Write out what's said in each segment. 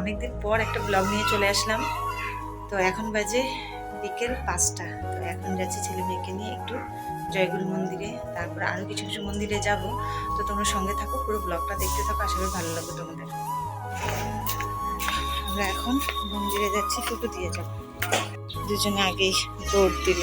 অনেকদিন পর একটা ব্লগ নিয়ে চলে আসলাম। তো এখন বাজে বিকেল পাঁচটা। এখন যাচ্ছি ছেলে মেয়েকে নিয়ে একটু জয়গুরু মন্দিরে। তারপর আরও কিছু কিছু মন্দিরে যাব। তো তোমরা সঙ্গে থাকো, পুরো ব্লগটা দেখতে থাকো, আশা করি ভালো লাগবে তোমাদের। আমরা এখন মন্দিরে যাচ্ছি ফুটো দিয়ে যাব। দুজনে আগেই দৌড় দিল।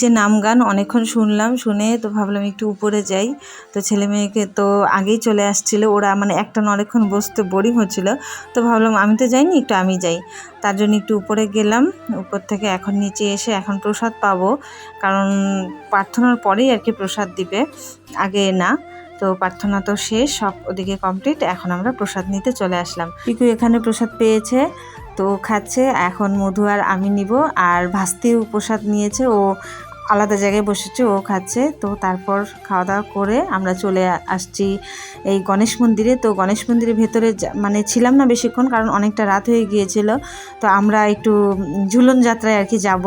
নিচে নাম গান অনেকক্ষণ শুনলাম, শুনে তো ভাবলাম একটু উপরে যাই। তো ছেলে মেয়েকে তো আগেই চলে আসছিল, ওরা মানে একটা অনেকক্ষণ বসতে বোরিং হচ্ছিল। তো ভাবলাম আমি তো যাইনি, একটু আমি যাই। তার জন্য একটু উপরে গেলাম, উপর থেকে এখন নিচে এসে এখন প্রসাদ পাবো। কারণ প্রার্থনার পরেই আর কি প্রসাদ দিবে, আগে না। তো প্রার্থনা তো শেষ, সব ওদিকে কমপ্লিট এখন আমরা প্রসাদ নিতে চলে আসলাম। পিকু এখানে প্রসাদ পেয়েছে, তো খাচ্ছে। এখন মধু আর আমি নিব, আর ভাস্তিও প্রসাদ নিয়েছে, ও আলাদা জায়গায় বসেছে, ও খাচ্ছে। তো তারপর খাওয়া দাওয়া করে আমরা চলে আসছি এই গণেশ মন্দিরে। তো গণেশ মন্দিরের ভেতরে মানে ছিলাম না বেশিক্ষণ, কারণ অনেকটা রাত হয়ে গিয়েছিল। তো আমরা একটু ঝুলন যাত্রায় আর কি যাব।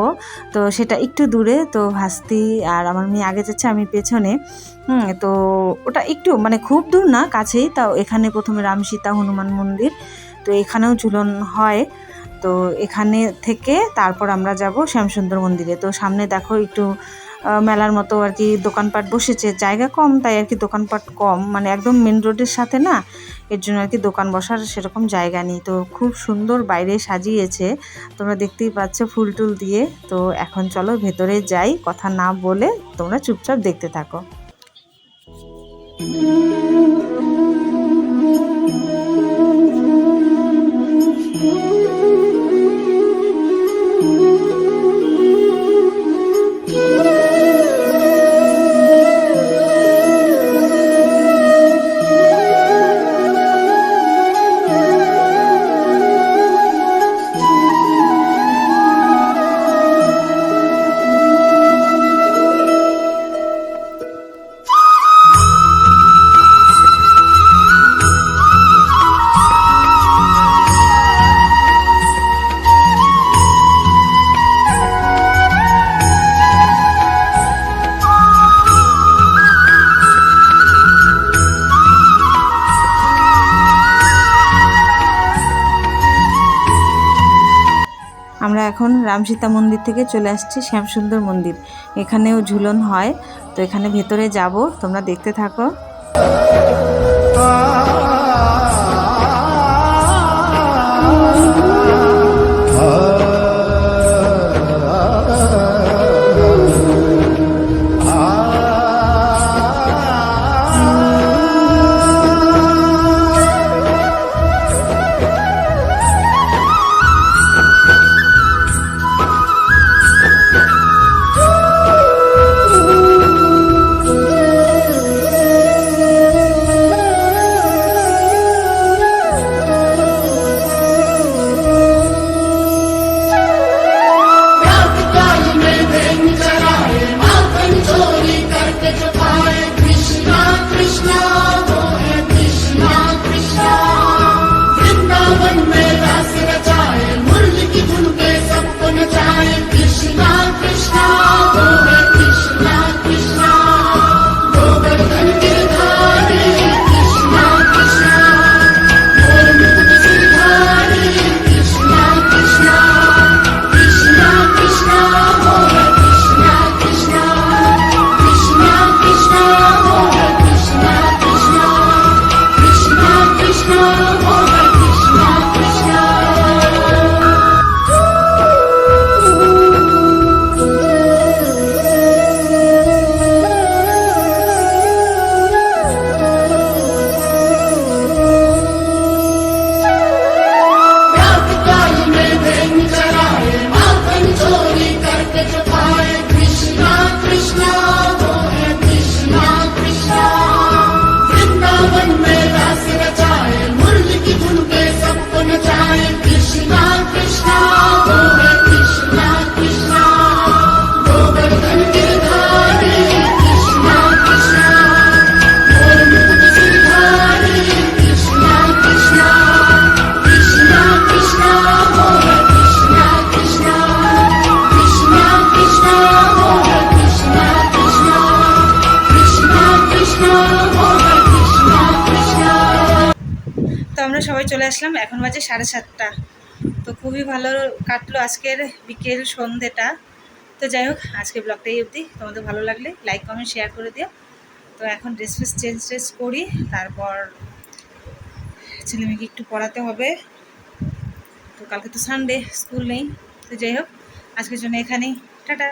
তো সেটা একটু দূরে, তো ভাস্তি আর আমার মেয়ে আগে যাচ্ছে, আমি পেছনে। হুম, তো ওটা একটু মানে খুব দূর না, কাছেই। তাও এখানে প্রথমে রাম সীতা হনুমান মন্দির। তো এখানেও ঝুলন হয়। তো এখানে থেকে তারপর আমরা যাব শ্যামসুন্দর মন্দিরে। তো সামনে দেখো একটু মেলার মতো আর কি দোকানপাট বসেছে। জায়গা কম, তাই আর কি দোকানপাট কম। মানে একদম মেন রোডের সাথে না, এর জন্য আর কি দোকান বসার সেরকম জায়গা নেই। তো খুব সুন্দর বাইরে সাজিয়েছে। তোমরা দেখতেই পাচ্ছ ফুল টুল দিয়ে। তো এখন চলো ভেতরে যাই। কথা না বলে তোমরা চুপচাপ দেখতে থাকো। আমরা এখন রামসীতা মন্দির থেকে চলে আসছি শ্যামসুন্দর মন্দির এখানেও ঝুলন হয় তো এখানে ভেতরে যাব তোমরা দেখতে থাকো Oh no সবাই চলে আসলাম। এখন বাজে সাড়ে সাতটা। তো খুবই ভালো কাটলো আজকের বিকেল সন্ধেটা। তো যাই হোক, আজকে ব্লগটা এই অবধি। তোমাদের ভালো লাগলে লাইক কমেন্ট শেয়ার করে দিও। তো এখন ড্রেস ফ্রেস চেঞ্জ টেঞ্জ করি। তারপর ছেলে মেয়েকে একটু পড়াতে হবে। তো কালকে তো সানডে স্কুল নেই। তো যাই হোক, আজকের জন্য এখানেই। টাটা।